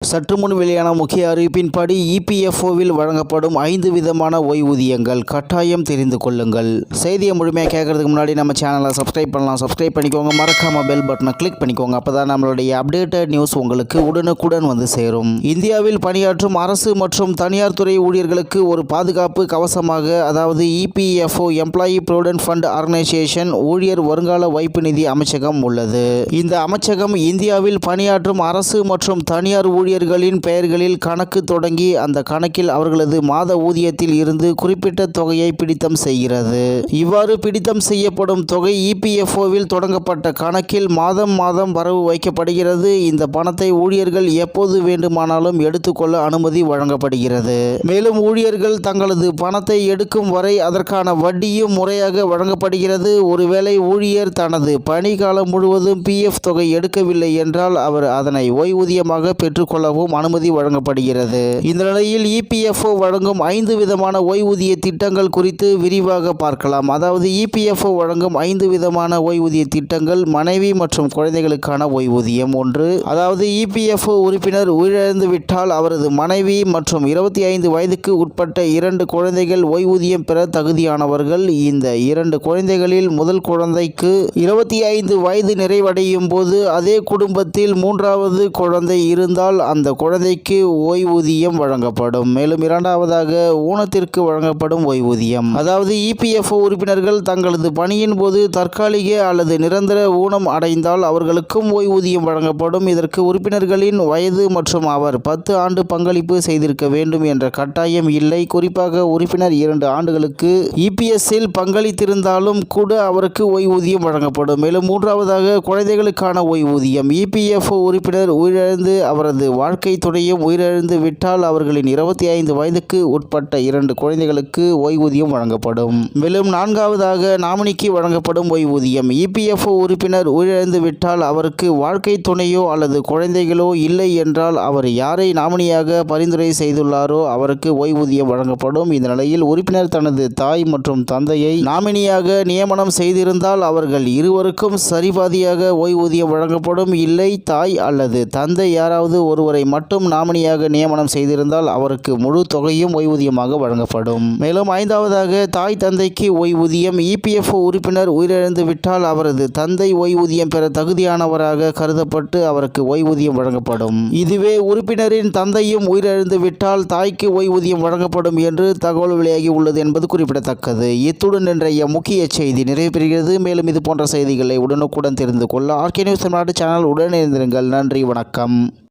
சற்று முன் வெளியான முக்கிய அறிவிப்பின்படி இபிஎஃப்ஓவில் வழங்கப்படும் ஐந்து விதமான ஓய்வூதியங்கள். கட்டாயம் தெரிந்து கொள்ளுங்கள். செய்தியை முழுமையாக கேட்கறதுக்கு முன்னாடி நம்ம சேனலை சப்ஸ்கிரைப் பண்ணலாம். சப்ஸ்கிரைப் பண்ணிக்கோங்க. மறக்காம பெல் பட்டனை கிளிக் பண்ணிக்கோங்க. அப்பதான் நம்மளுடைய அப்டேட்டட் நியூஸ் உங்களுக்கு உடனுக்குடன் வந்து சேரும். இந்தியாவில் பணியாற்றும் அரசு மற்றும் தனியார் துறை ஊழியர்களுக்கு ஒரு பாதுகாப்பு கவசமாக அதாவது EPFO employee provident fund organisation ஊழியர் வருங்கால வைப்பு நிதி அமைச்சகம் உள்ளது. இந்த அமைச்சகம் இந்தியாவில் பணியாற்றும் அரசு மற்றும் தனியார் ஊழியர்களின் பெயர்களில் கணக்கு தொடங்கி அந்த கணக்கில் அவர்களது மாத ஊதியத்தில் இருந்து குறிப்பிட்ட தொகையை பிடித்தம் செய்கிறது. இவ்வாறு பிடித்தம் செய்யப்படும் தொகை இபிஎஃப்ஓவில் தொடங்கப்பட்ட கணக்கில் மாதம் மாதம் வரவு வைக்கப்படுகிறது. இந்த பணத்தை ஊழியர்கள் எப்போது வேண்டுமானாலும் எடுத்துக்கொள்ள அனுமதி வழங்கப்படுகிறது. மேலும் ஊழியர்கள் தங்களது பணத்தை எடுக்கும் வரை அதற்கான வட்டியும் முறையாக வழங்கப்படுகிறது. ஒருவேளை ஊழியர் தனது பணி காலம் முழுவதும் பிஎஃப் தொகை எடுக்கவில்லை என்றால் அவர் அதனை ஓய்வூதியமாக பெற்றுக்கொள்ளவும் அனுமதி வழங்கப்படுகிறது. இந்த நிலையில் இபிஎஃப்ஓ வழங்கும் ஐந்து விதமான ஓய்வூதிய திட்டங்கள் குறித்து விரிவாக பார்க்கலாம். அதாவது இபிஎஃப்ஓ வழங்கும் ஐந்து விதமான ஓய்வூதிய திட்டங்கள் மனைவி மற்றும் குழந்தைகளுக்கான ஓய்வூதியம் ஒன்று. அதாவது இபிஎஃப்ஓ உறுப்பினர் உயிரிழந்து விட்டால் அவரது மனைவி மற்றும் இருபத்தி ஐந்து வயதுக்கு உட்பட்ட இரண்டு குழந்தைகள் ஓய்வூதியம் பெற தகுதியானவர்கள். இந்த இரண்டு குழந்தைகளில் முதல் குழந்தைக்கு இருபத்தி ஐந்து வயது நிறைவடையும் போது அதே குடும்பத்தில் மூன்றாவது குழந்தை இருந்தால் அந்த குழந்தைக்கு ஓய்வூதியம் வழங்கப்படும். மேலும் இரண்டாவதாக ஊனத்திற்கு வழங்கப்படும் ஓய்வூதியம். அதாவது இபிஎஃப்ஓ உறுப்பினர்கள் தங்களது பணியின் போது தற்காலிக அல்லது நிரந்தர ஊனம் அடைந்தால் அவர்களுக்கும் ஓய்வூதியம் வழங்கப்படும். இதற்கு உறுப்பினர்களின் வயது மற்றும் அவர் பத்து ஆண்டு பங்களிப்பு செய்திருக்க வேண்டும் என்ற கட்டாயம் இல்லை. குறிப்பாக உறுப்பினர் இரண்டு ஆண்டுகளுக்கு இபிஎஸ்ஸில் பங்களித்திருந்தாலும் கூட அவருக்கு ஓய்வூதியம் வழங்கப்படும். மேலும் மூன்றாவதாக குழந்தைகளுக்கான ஓய்வூதியம். இபிஎஃப்ஓ உறுப்பினர் உயிரிழந்து அவரது வாழ்க்கை துணையும் உயிரிழந்து விட்டால் அவர்களின் இருபத்தி ஐந்து வயதுக்கு உட்பட்ட இரண்டு குழந்தைகளுக்கு ஓய்வூதியம் வழங்கப்படும். மேலும் நான்காவதாக நாமினிக்கு வழங்கப்படும் ஓய்வூதியம். இபிஎஃப்ஓ உறுப்பினர் உயிரிழந்து விட்டால் அவருக்கு வாழ்க்கை துணையோ அல்லது குழந்தைகளோ இல்லை என்றால் அவர் யாரை நாமினியாக பரிந்துரை செய்துள்ளாரோ அவருக்கு ஓய்வூதியம் வழங்கப்படும். இந்த நிலையில் உறுப்பினர் தனது தாய் மற்றும் தந்தையை நாமினியாக நியமனம் செய்திருந்தால் அவர்கள் இருவருக்கும் சரிபாதியாக ஓய்வூதியம் வழங்கப்படும். இல்லை தாய் அல்லது தந்தை யாராவது ஒருவர் மட்டும் நாமினியாக நியமனம் செய்திருந்தால் அவருக்கு முழு தொகையும் ஓய்வூதியமாக வழங்கப்படும். மேலும் ஐந்தாவதாக தாய் தந்தைக்கு ஓய்வூதியம் இபிஎஃப்ஓ உறுப்பினர் உயிரிழந்து விட்டால் அவரது தந்தை ஓய்வூதியம் பெற தகுதியானவராக கருதப்பட்டு அவருக்கு ஓய்வூதியம் வழங்கப்படும். இதுவே உறுப்பினரின் தந்தையும் உயிரிழந்து விட்டால் தாய்க்கு ஓய்வூதியம் வழங்கப்படும் என்று தகவல் வெளியாகி உள்ளது என்பது குறிப்பிடத்தக்கது. இத்துடன் இன்றைய முக்கிய செய்தி நிறைவு பெறுகிறது. மேலும் இது போன்ற செய்திகளை உடனுக்குடன் தெரிந்து கொள்ள ஆர்கே நியூஸ் தமிழ்நாடு சேனல் உடனே இருந்திருங்கள் நன்றி வணக்கம்.